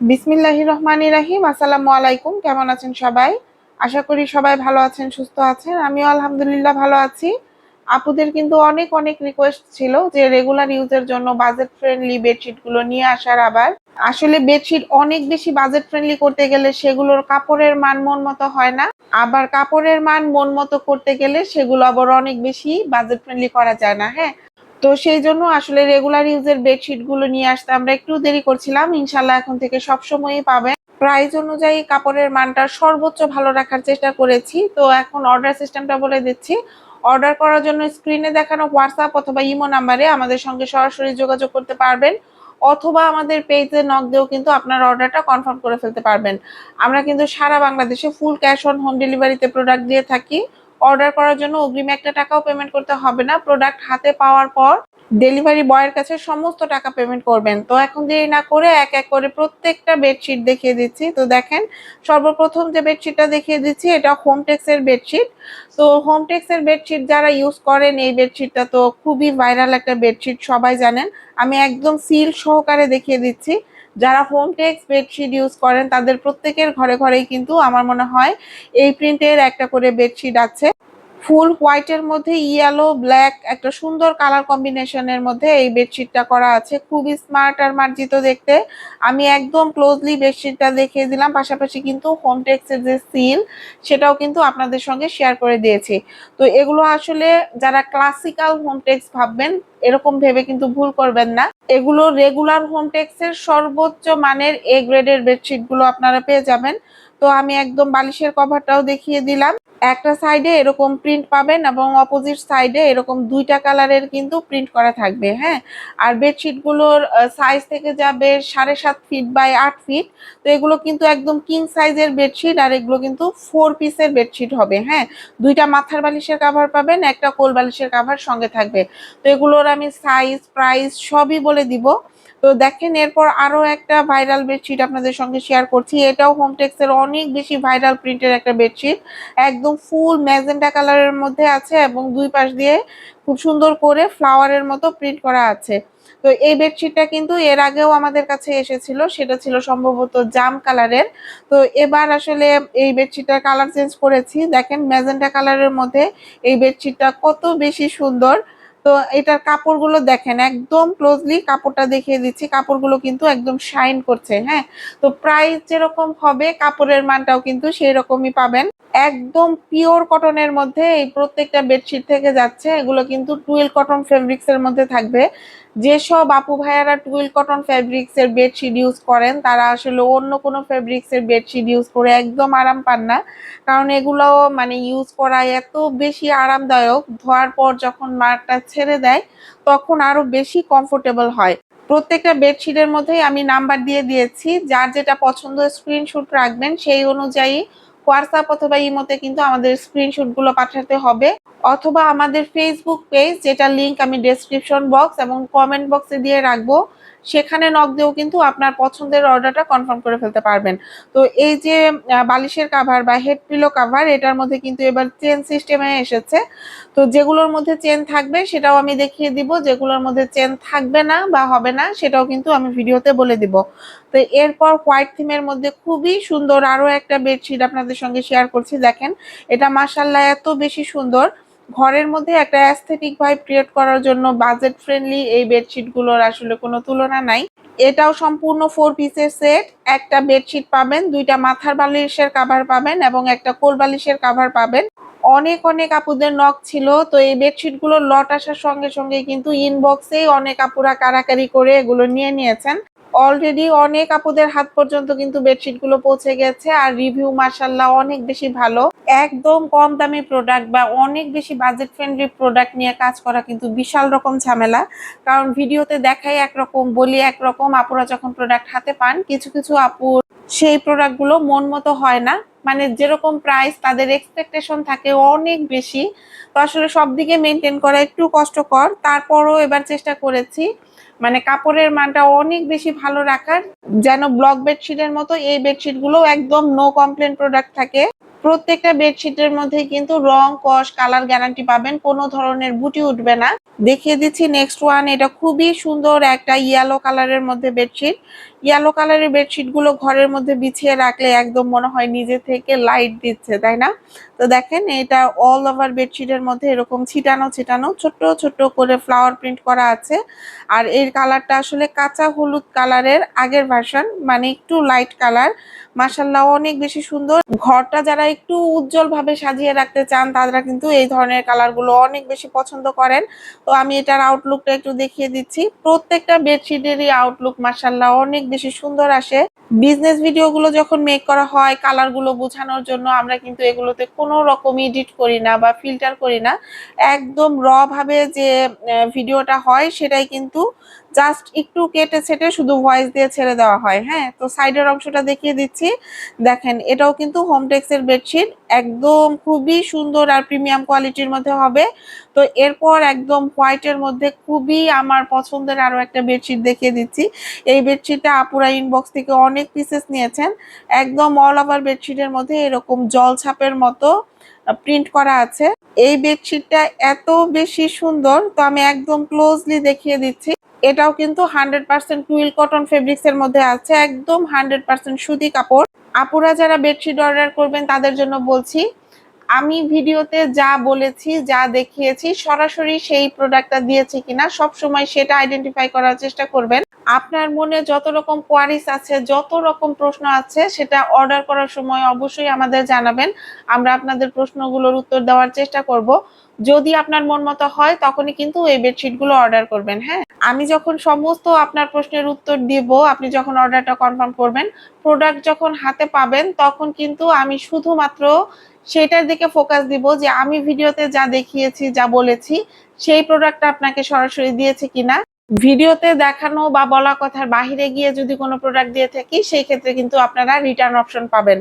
বিসমিল্লাহির রহমানি রাহিম আসসালামু আলাইকুম, কেমন আছেন সবাই? আশা করি সবাই ভালো আছেন, সুস্থ আছেন। আমিও আলহামদুলিল্লাহ ভালো আছি। আপুদের কিন্তু অনেক অনেক রিকোয়েস্ট ছিল যে রেগুলার ইউজের জন্য বাজেট ফ্রেন্ডলি বেডশিটগুলো নিয়ে আসার আবার। আসলে বেডশিট অনেক বেশি বাজেট ফ্রেন্ডলি করতে গেলে সেগুলোর কাপড়ের মান মন মতো হয় না। আবার কাপড়ের মান মন মতো করতে গেলে সেগুলো আবার অনেক বেশি বাজেট ফ্রেন্ডলি করা যায় না হ্যাঁ? তো সেই জন্য আসলে রেগুলার ইউজের বেডশিটগুলো নিয়ে আসতে আমরা একটু দেরি করছিলাম। ইনশাল্লাহ এখন থেকে সব সময়ই পাবেন। প্রাইস অনুযায়ী কাপড়ের মানটা সর্বোচ্চ ভালো রাখার চেষ্টা করেছি। তো এখন অর্ডার সিস্টেমটা বলে দিচ্ছি। অর্ডার করার জন্য স্ক্রিনে দেখানো হোয়াটসঅ্যাপ অথবা ইমো নাম্বারে আমাদের সঙ্গে সরাসরি যোগাযোগ করতে পারবেন। অথবা আমাদের পেজে নক দিয়েও কিন্তু আপনার অর্ডারটা কনফার্ম করে ফেলতে পারবেন। আমরা কিন্তু সারা বাংলাদেশে ফুল ক্যাশ অন হোম ডেলিভারিতে প্রোডাক্ট দিয়ে থাকি। অর্ডার করার জন্য অগ্রিম একটা টাকাও পেমেন্ট করতে হবে না। প্রোডাক্ট হাতে পাওয়ার পর ডেলিভারি বয়ের কাছে সমস্ত টাকা পেমেন্ট করবেন। তো এখন দেরি না করে এক এক করে প্রত্যেকটা বেডশিট দেখিয়ে দিচ্ছি। তো দেখেন, সর্বপ্রথম যে বেডশিটটা দেখিয়ে দিচ্ছি, এটা হোমটেক্সের বেডশিট তো হোমটেক্সের বেডশিট যারা ইউজ করেন এই বেডশিটটা তো খুবই ভাইরাল একটা বেডশিট সবাই জানেন। আমি একদম সিল সহকারে দেখিয়ে দিচ্ছি। যারা হোমটেক্স বেডশিট ইউজ করেন, তাদের প্রত্যেকের ঘরে ঘরেই কিন্তু আমার মনে হয় এই প্রিন্টের একটা করে বেডশিট আছে। ফুল হোয়াইটের মধ্যে ইয়েলো ব্ল্যাক একটা সুন্দর কালার কম্বিনেশনের মধ্যে এই বেডশিটটা করা আছে। খুবই স্মার্ট আর মার্জিত দেখতে। আমি একদম ক্লোজলি বেডশিটটা দেখিয়ে দিলাম। পাশাপাশি কিন্তু হোমটেক্সের যে সিল সেটাও কিন্তু আপনাদের সঙ্গে শেয়ার করে দিয়েছি। তো এগুলো আসলে যারা ক্লাসিক্যাল হোমটেক্স ভাববেন, এরকম ভেবে কিন্তু ভুল করবেন না। এগুলো রেগুলার হোমটেক্সের সর্বোচ্চ মানের এ গ্রেডের বেডশিটগুলো আপনারা পেয়ে যাবেন। তো আমি একদম বালিশের কভারটাও দেখিয়ে দিলাম। একটা সাইডে এরকম প্রিন্ট পাবেন এবং অপোজিট সাইডে এরকম দুইটা কালারের কিন্তু প্রিন্ট করা থাকবে হ্যাঁ? আর বেডশিটগুলোর সাইজ থেকে যাবে সাড়ে সাত ফিট বাই আট ফিট তো এগুলো কিন্তু একদম কিং সাইজের বেডশিট আর এগুলো কিন্তু ফোর পিসের বেডশিট হবে হ্যাঁ? দুইটা মাথার বালিশের কাভার পাবেন, একটা কোল বালিশের কাভার সঙ্গে থাকবে। তো এগুলোর আমি সাইজ প্রাইস সবই বলে দিব। তো দেখেন, এরপর আরও একটা ভাইরাল বেডশিট আপনাদের সঙ্গে শেয়ার করছি। এটাও হোমটেক্স এর অনেক বেশি ভাইরাল প্রিন্টের একটা বেডশিট একদম ফুল ম্যাজেন্টা কালারের মধ্যে আছে এবং দুই পাশ দিয়ে খুব সুন্দর করে ফ্লাওয়ারের মতো প্রিন্ট করা আছে। তো এই বেডশিটটা কিন্তু এর আগেও আমাদের কাছে এসেছিল, সেটা ছিল সম্ভবত জাম কালারের তো এবার আসলে এই বেডশিটটার কালার চেঞ্জ করেছি। দেখেন ম্যাজেন্টা কালারের মধ্যে এই বেডশিটটা কত বেশি সুন্দর। তো এটার কাপড়গুলো দেখেন, একদম ক্লোজলি কাপড়টা দেখিয়ে দিচ্ছি। কাপড়গুলো কিন্তু একদম শাইন করছে হ্যাঁ? তো প্রাইস যেরকম হবে, কাপড়ের মানটাও কিন্তু সেই রকমই পাবেন। একদম পিওর কটনের মধ্যে এই প্রত্যেকটা বেডশিট থেকে যাচ্ছে। এগুলো কিন্তু টুয়েল কটন ফেব্রিক্স এর মধ্যে থাকবে। যেসব আপু ভাইয়ারা টুইল কটন ফেব্রিক্স এর বেডশিট ইউজ করেন, তারা আসলে অন্য কোনো ফেব্রিক্স এর বেডশিট ইউজ করে একদম আরাম পান না। কারণ এগুলো মানে ইউজ করা এত বেশি আরামদায়ক, ধোয়ার পর যখন মারটা ছেড়ে দেয়, তখন আরও বেশি কমফোর্টেবল হয়। প্রত্যেকটা বেডশিটের মধ্যেই আমি নাম্বার দিয়ে দিয়েছি, যার যেটা পছন্দ স্ক্রিনশট রাখবেন, সেই অনুযায়ী হোয়াটসঅ্যাপ অথবা ইমোতে কিন্তু আমাদের স্ক্রিনশটগুলো পাঠাতে হবে, অথবা আমাদের ফেসবুক পেজ যেটা লিংক আমি ডেসক্রিপশন বক্স এবং কমেন্ট বক্সে দিয়ে রাখব। সেখানে নক দিয়েও কিন্তু আপনার পছন্দের অর্ডারটা কনফার্ম করে ফেলতে পারবেন। তো এই যে বালিশের কাভার বা হেড পিলো কাভার এটার মধ্যে কিন্তু এবার চেন সিস্টেমে এসেছে। তো যেগুলোর মধ্যে চেন থাকবে, সেটাও আমি দেখিয়ে দিব। যেগুলোর মধ্যে চেন থাকবে না বা হবে না, সেটাও কিন্তু আমি ভিডিওতে বলে দিব। তো এরপর হোয়াইট থিমের মধ্যে খুবই সুন্দর আরও একটা বেডশিট আপনাদের সঙ্গে শেয়ার করছি। দেখেন, এটা মাসাল্লাহ এত বেশি সুন্দর। ঘরের মধ্যে একটা অ্যাস্থেটিক ভাইব ক্রিয়েট করার জন্য বাজেট ফ্রেন্ডলি এই বেডশিটগুলোর আসলে কোনো তুলনা নাই। এটাও সম্পূর্ণ ফোর পিসের সেট একটা বেডশিট পাবেন, দুইটা মাথার বালিশের কাভার পাবেন এবং একটা কোল বালিশের কাভার পাবেন। অনেক অনেক আপুদের নক ছিল, তো এই বেডশিটগুলো লট আসার সঙ্গে সঙ্গে কিন্তু ইনবক্সে অনেক আপুরা কারাকারি করে এগুলো নিয়ে নিয়েছেন। অলরেডি অনেক আপুদের হাত পর্যন্ত কিন্তু বেডশিটগুলো পৌঁছে গেছে আর রিভিউ মার্শাল্লাহ অনেক বেশি ভালো। একদম কম দামি প্রোডাক্ট বা অনেক বেশি বাজেট ফ্রেন্ডলি প্রোডাক্ট নিয়ে কাজ করা কিন্তু বিশাল রকম ঝামেলা। কারণ ভিডিওতে দেখাই একরকম, বলি একরকম, আপুরা যখন প্রোডাক্ট হাতে পান, কিছু কিছু আপুর সেই প্রোডাক্টগুলো মন মতো হয় না। মানে যেরকম প্রাইস তাদের এক্সপেকটেশন থাকে অনেক বেশি। তো আসলে সব দিকে মেনটেন করা একটু কষ্টকর। তারপরও এবার চেষ্টা করেছি। মানে কাপড়ের মানটা অনেক বেশি ভালো রাখার। যেন ব্লক বেডশিটের মতো এই বেডশিটগুলো একদম নো কমপ্লেন প্রোডাক্ট থাকে। প্রত্যেকটা বেডশিটের মধ্যে কিন্তু রং, কস কালার গ্যারান্টি পাবেন। কোনো ধরনের বুটি উঠবে না। দেখিয়ে দিচ্ছি নেক্সট ওয়ান এটা খুবই সুন্দর একটা ইয়েলো কালারের মধ্যে বেডশিট ইয়েলো কালারের বেডশিটগুলো ঘরের মধ্যে বিছিয়ে রাখলে একদম মনে হয় নিজে থেকে লাইট দিচ্ছে, তাই না? তো দেখেন, এটা অল ওভার বেডশিটের মধ্যে এরকম ছিটানো ছিটানো, ছোট্ট ছোট্ট করে ফ্লাওয়ার প্রিন্ট করা আছে। আর এর কালারটা আসলে কাঁচা হলুদ কালারের আগের ভার্সন মানে একটু লাইট কালার মাসাল্লাহ অনেক বেশি সুন্দর। ঘরটা যারা একটু উজ্জ্বল ভাবে সাজিয়ে রাখতে চান, তারা কিন্তু এই ধরনের কালারগুলো অনেক বেশি পছন্দ করেন। তো আমি এটার আউটলুকটা একটু দেখিয়ে দিচ্ছি। প্রত্যেকটা বেডশিটেরই আউটলুক মাসাল্লাহ অনেক বেশি সুন্দর আসে। বিজনেস ভিডিওগুলো যখন মেক করা হয় কালারগুলো বোঝানোর জন্য আমরা কিন্তু এগুলোতে কোনো রকম এডিট করি না বা ফিল্টার করি না। একদম র ভাবে যে ভিডিওটা হয়, সেটাই কিন্তু জাস্ট একটু কেটে ছেটে শুধু ভয়েস দিয়ে ছেড়ে দেওয়া হয় হ্যাঁ? তো সাইডের অংশটা দেখিয়ে দিচ্ছি। দেখেন, এটাও কিন্তু হোমটেক্সের বেডশিট একদম খুবই সুন্দর আর প্রিমিয়াম কোয়ালিটির মধ্যে হবে। তো এরপর একদম হোয়াইটের মধ্যে খুবই আমার পছন্দের আরও একটা বেডশিট দেখিয়ে দিচ্ছি। এই বেডশিটটা আপুরা ইনবক্স থেকে অনেক পিসেস নিয়েছেন। একদম অল ওভার বেডশিটের মধ্যে এরকম জল ছাপের মতো প্রিন্ট করা আছে। এই বেডশিটটা এত বেশি সুন্দর, তো আমি একদম ক্লোজলি দেখিয়ে দিচ্ছি। এটাও কিন্তু hundred percent twill cotton fabrics এর মধ্যে আছে, একদম হান্ড্রেড পার্সেন্ট সুতি কাপড়। আপুরা যারা বেডশিট অর্ডার করবেন, তাদের জন্য বলছি আমি ভিডিওতে যা বলেছি, যা দেখিয়েছি, সরাসরি সেই প্রোডাক্টটা দিয়েছি কিনা সব সময় সেটা আইডেন্টিফাই করার চেষ্টা করবেন। আপনার মনে যত রকম কোয়ারিস আছে, যত রকম প্রশ্ন আছে, সেটা অর্ডার করার সময় অবশ্যই আমাদের জানাবেন। আমরা আপনাদের প্রশ্নগুলোর উত্তর দেওয়ার চেষ্টা করব। যদি আপনার মন মতো হয়, তখনই কিন্তু এই বেডশিটগুলো অর্ডার করবেন হ্যাঁ? আমি যখন সমস্ত আপনার প্রশ্নের উত্তর দিব, আপনি যখন অর্ডারটা কনফার্ম করবেন প্রোডাক্ট যখন হাতে পাবেন, তখন কিন্তু আমি শুধুমাত্র সেটার দিকে ফোকাস দিব যে আমি ভিডিওতে যা দেখিয়েছি, যা বলেছি, সেই প্রোডাক্টটা আপনাকে সরাসরি দিয়েছে কিনা। ভিডিওতে দেখানো বা বলা কথার বাহিরে গিয়ে যদি কোনো প্রোডাক্ট দিয়ে থাকি, সেই ক্ষেত্রে কিন্তু আপনারা রিটার্ন অপশন পাবেন।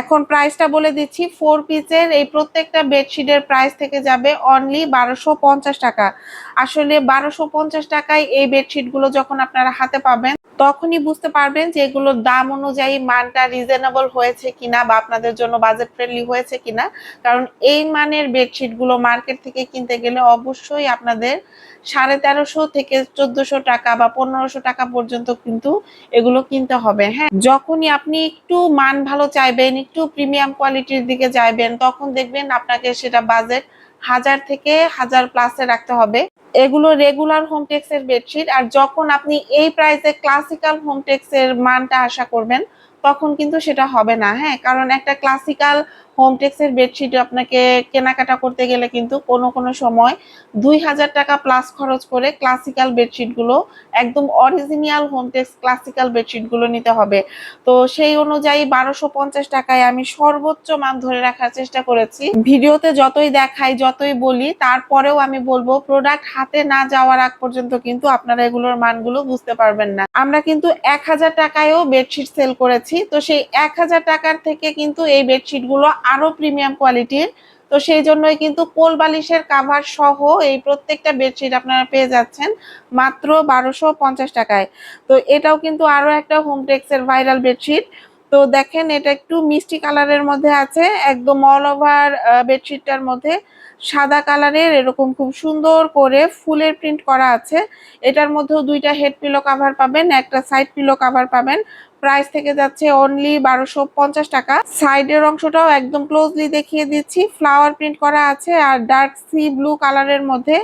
এখন প্রাইসটা বলে দিচ্ছি ফোর পিসের এই প্রত্যেকটা বেডশিটের প্রাইস থেকে যাবে অনলি বারোশো পঞ্চাশ টাকা। আসলে বারোশো পঞ্চাশ টাকায় এই বেডশিটগুলো যখন আপনারা হাতে পাবেন, তখনই বুঝতে পারবেন যে এগুলোর দাম অনুযায়ী মানটা রিজনেবল হয়েছে কিনা বা আপনাদের জন্য বাজেট ফ্রেন্ডলি হয়েছে কিনা। কারণ এই মানের বেডশিটগুলো মার্কেট থেকে কিনতে গেলে অবশ্যই আপনাদের সাড়ে তেরোশো থেকে চোদ্দশো টাকা বা পনেরোশো টাকা পর্যন্ত কিন্তু এগুলো কিনতে হবে হ্যাঁ? যখনই আপনি একটু মান ভালো চাইবেন, একটু প্রিমিয়াম কোয়ালিটির দিকে যাইবেন, তখন দেখবেন আপনাকে সেটা বাজেট হাজার থেকে হাজার প্লাসে রাখতে হবে। এগুলো রেগুলার হোমটেক্সের বেডশিট আর যখন আপনি এই প্রাইসে ক্লাসিক্যাল হোমটেক্সের মানটা আশা করবেন তখন কিন্তু সেটা হবে না হ্যাঁ? কারণ একটা ক্লাসিক্যাল হোমটেক্সের বেডশিট আপনাকে কেনাকাটা করতে গেলে কিন্তু কোনো কোনো সময় দুই হাজার টাকা প্লাস খরচ করে ক্লাসিক্যাল বেডশিটগুলো একদম অরিজিনাল হোমটেক্স ক্লাসিক্যাল বেডশিটগুলো নিতে হবে। তো সেই অনুযায়ী বারোশো পঞ্চাশ টাকায় আমি সর্বোচ্চ মান ধরে রাখার চেষ্টা করেছি। ভিডিওতে যতই দেখাই, যতই বলি, তারপরেও আমি বলব প্রোডাক্ট হাতে না যাওয়ার আগ পর্যন্ত কিন্তু আপনারা এগুলোর মানগুলো বুঝতে পারবেন না। আমরা কিন্তু এক হাজার টাকায়ও বেডশিট সেল করেছি। তো সেই এক হাজার টাকার থেকে কিন্তু এই বেডশিটগুলো আরও প্রিমিয়াম কোয়ালিটির তো সেই জন্যই কিন্তু কোল বালিশের কাভার সহ এই প্রত্যেকটা বেডশিট আপনারা পেয়ে যাচ্ছেন মাত্র বারোশো পঞ্চাশ টাকায়। তো এটাও কিন্তু আরও একটা হোমটেক্সের ভাইরাল বেডশিট তো দেখেন এটা একটু মিষ্টি কালারের মধ্যে আছে, একদম অল ওভার বেডশিটটার মধ্যে। সাদা কালারের, এরকম খুব সুন্দর করে ফুলের প্রিন্ট করা আছে। এটার মধ্যেও দুইটা হেড পিলো কাভার পাবেন, একটা সাইড পিলো কাভার পাবেন। প্রাইস থেকে যাচ্ছে অনলি বারোশো পঞ্চাশ টাকা। সাইডের অংশটাও একদম ক্লোজলি দেখিয়ে দিচ্ছি। ফ্লাওয়ার প্রিন্ট করা আছে আর ডার্ক সি ব্লু কালারের মধ্যে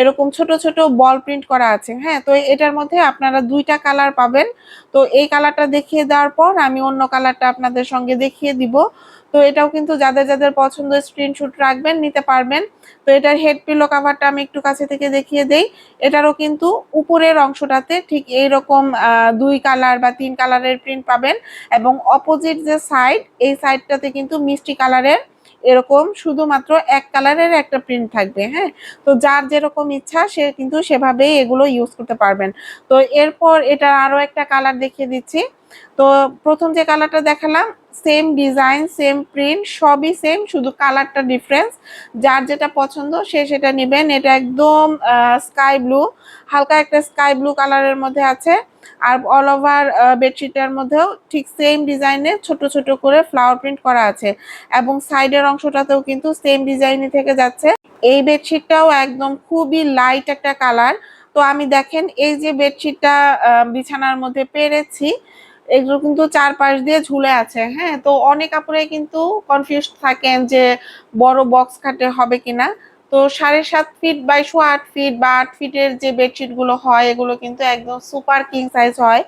এরকম ছোট ছোট বল প্রিন্ট করা আছে। হ্যাঁ তো এটার মধ্যে আপনারা দুইটা কালার পাবেন। তো এই কালারটা দেখিয়ে দেওয়ার পর আমি অন্য কালারটা আপনাদের সঙ্গে দেখিয়ে দিব। তো এটাও কিন্তু যাদের যাদের পছন্দ স্ক্রিনশুট রাখবেন, নিতে পারবেন। তো এটার হেড পিলো কাভারটা আমি একটু কাছে থেকে দেখিয়ে দেই। এটারও কিন্তু উপরের অংশটাতে ঠিক এইরকম দুই কালার বা তিন কালারের প্রিন্ট পাবেন এবং অপোজিট যে সাইড এই সাইডটাতে কিন্তু মিষ্টি কালারের এরকম শুধুমাত্র এক কালারের একটা প্রিন্ট থাকবে হ্যাঁ? তো যার যেরকম ইচ্ছা সে কিন্তু সেভাবেই এগুলো ইউজ করতে পারবেন। তো এরপর এটা আরও একটা কালার দেখিয়ে দিচ্ছি। তো প্রথম যে কালারটা দেখালাম সেম ডিজাইন সেম প্রিন্ট সবই সেম শুধু কালারটা ডিফারেন্স যার যেটা পছন্দ, সে সেটা নেবেন এটা একদম স্কাই ব্লু হালকা একটা স্কাই ব্লু কালারের মধ্যে আছে। আর অল ওভার বেডশিটের মধ্যেও ঠিক সেম ডিজাইনে ছোট ছোট করে ফ্লাওয়ার প্রিন্ট করা আছে। এবং সাইডের অংশটাতেও কিন্তু সেম ডিজাইনই থেকে যাচ্ছে। এই বেডশিটটাও একদম খুবই লাইট একটা কালার তো আমি দেখেন, এই যে বেডশিটটা বিছানার মধ্যে পেরেছি। এগুলো কিন্তু চারপাশ দিয়ে ঝুলে আছে হ্যাঁ? তো অনেক আপুরাই কিন্তু কনফিউজ থাকেন যে বড় বক্স খাটে হবে কিনা। তো সাড়ে সাত ফিট বাই শো আট ফিট বা আট ফিটের যে বেডশিটগুলো হয়, এগুলো কিন্তু একদম সুপার কিং সাইজ হয়।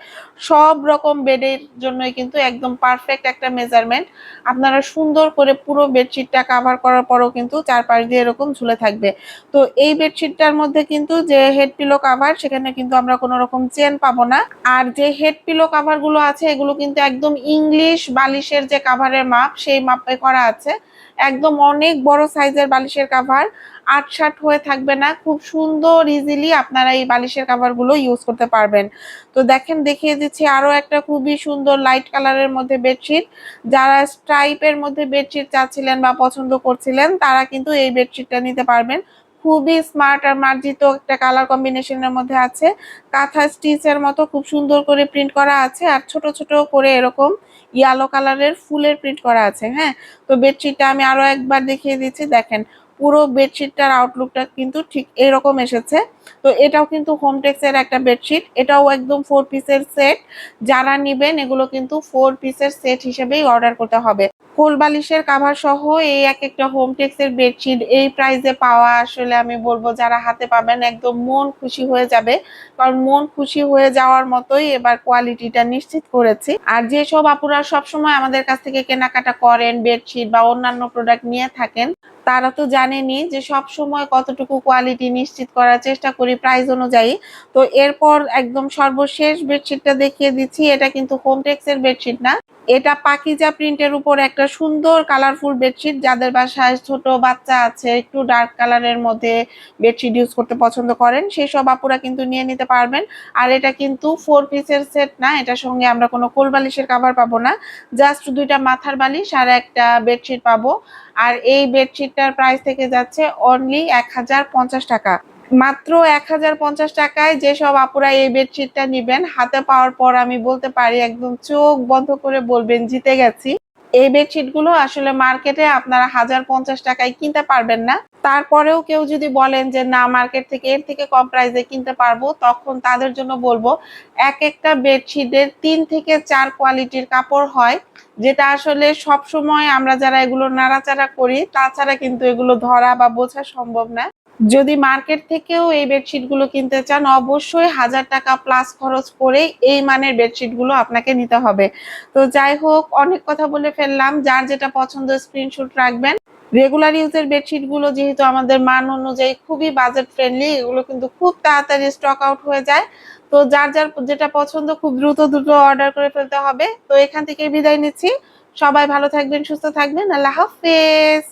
সব রকম বেডের জন্যই কিন্তু একদম পারফেক্ট একটা মেজারমেন্ট আপনারা সুন্দর করে পুরো বেডশিটটা কাভার করার পরও কিন্তু চারপাশ দিয়ে এরকম ঝুলে থাকবে। তো এই বেডশিটটার মধ্যে কিন্তু যে হেড পিলো কাভার সেখানে কিন্তু আমরা কোনো রকম চেন পাবো না। আর যে হেড পিলো কাভারগুলো আছে, এগুলো কিন্তু একদম ইংলিশ বালিশের যে কাভারের মাপ, সেই মাপে করা আছে। একদম অনেক বড় সাইজের বালিশের কাভার আট ষাট হয়ে থাকবে না, খুব সুন্দর ইজিলি আপনারা এই বালিশের কাভারগুলো ইউজ করতে পারবেন। তো দেখেন, দেখিয়ে দিচ্ছি আরও একটা খুবই সুন্দর লাইট কালারের মধ্যে বেডশিট যারা স্ট্রাইপের মধ্যে বেডশিট চাচ্ছিলেন বা পছন্দ করছিলেন, তারা কিন্তু এই বেডশিটটা নিতে পারবেন। খুবই স্মার্ট আর মার্জিত একটা কালার কম্বিনেশনের মধ্যে আছে। কাঁথা স্টিচের মতো খুব সুন্দর করে প্রিন্ট করা আছে, আর ছোট ছোট করে এরকম ইয়েলো কালারের ফুলের প্রিন্ট করা আছে হ্যাঁ? তো বেডশিটটা আমি আরও একবার দেখিয়ে দিচ্ছি, দেখেন, পুরো বেডশিটটার আউটলুকটা কিন্তু ঠিক এরকম এসেছে। তো এটাও কিন্তু হোমটেক্সের একটা বেডশিট এটাও একদম ফোর পিসের সেট যারা নিবেন, এগুলো কিন্তু ফোর পিসের সেট হিসেবেই অর্ডার করতে হবে। কোল বালিশের কাভার সহ এই এক একটা হোম টেক্সের বেডশিট এই প্রাইসে পাওয়া আসলে আমি বলব যারা হাতে পাবেন একদম মন খুশি হয়ে যাবে। কারণ মন খুশি হয়ে যাওয়ার মতোই এবার কোয়ালিটিটা নিশ্চিত করেছি। আর যেসব আপুরা সবসময় আমাদের কাছ থেকে কেনাকাটা করেন বেডশিট বা অন্যান্য প্রোডাক্ট নিয়ে থাকেন তারা তো জানেনই যে সব সময় কতটুকু কোয়ালিটি নিশ্চিত করার চেষ্টা করি প্রাইস অনুযায়ী। তো এরপর একদম সর্বশেষ বেডশিটটা দেখিয়ে দিচ্ছি, এটা কিন্তু হোমটেক্সের বেডশিট না। এটা পাকিজা প্রিন্টের উপর একটা সুন্দর কালারফুল বেডশিট যাদের বাসায় ছোট বাচ্চা আছে, একটু ডার্ক কালারের মধ্যে বেডশিট ইউজ করতে পছন্দ করেন, সেই সব আপুরা কিন্তু নিয়ে নিতে পারবেন। আর এটা কিন্তু ফোর পিসের সেট না, এটার সঙ্গে আমরা কোনো কোল বালিশের কাভার পাবো না। জাস্ট দুইটা মাথার বালিশ আর একটা বেডশিট পাবো। আর এই বেডশিটটার প্রাইস থেকে যাচ্ছে অনলি এক হাজার পঞ্চাশ টাকা। মাত্র এক হাজার পঞ্চাশ টাকায় যেসব আপুরা এই বেডশিটটা নিবেন, হাতে পাওয়ার পর আমি বলতে পারি, একদম চোখ বন্ধ করে বলবেন, জিতে গেছি। এই বেডশিটগুলো আসলে মার্কেটে আপনারা হাজার পঞ্চাশ টাকায় কিনতে পারবেন না। তারপরেও কেউ যদি বলেন যে, না মার্কেট থেকে এর থেকে কম প্রাইসে কিনতে পারব, তখন তাদের জন্য বলব, এক একটা বেডশিটের তিন থেকে চার কোয়ালিটির কাপড় হয়, যেটা আসলে সব সময় আমরা যারা এগুলো নাড়াচাড়া করি, তাছাড়া কিন্তু এগুলো ধরা বা বোঝা সম্ভব না। যদি মার্কেট থেকেও এই বেডশিটগুলো কিনতে চান, অবশ্যই হাজার টাকা প্লাস খরচ করে এই মানের বেডশিটগুলো আপনাকে নিতে হবে। তো যাই হোক, অনেক কথা বলে ফেললাম। যার যেটা পছন্দ স্ক্রিনশট রাখবেন। রেগুলার ইউজের বেডশিটগুলো যেহেতু আমাদের মান অনুযায়ী খুবই বাজেট ফ্রেন্ডলি এগুলো কিন্তু খুব তাড়াতাড়ি স্টক আউট হয়ে যায়। তো যার যার যেটা পছন্দ খুব দ্রুত দ্রুত অর্ডার করে ফেলতে হবে। তো এখান থেকে বিদায় নিচ্ছি। সবাই ভালো থাকবেন, সুস্থ থাকবেন। আল্লাহ হাফেজ।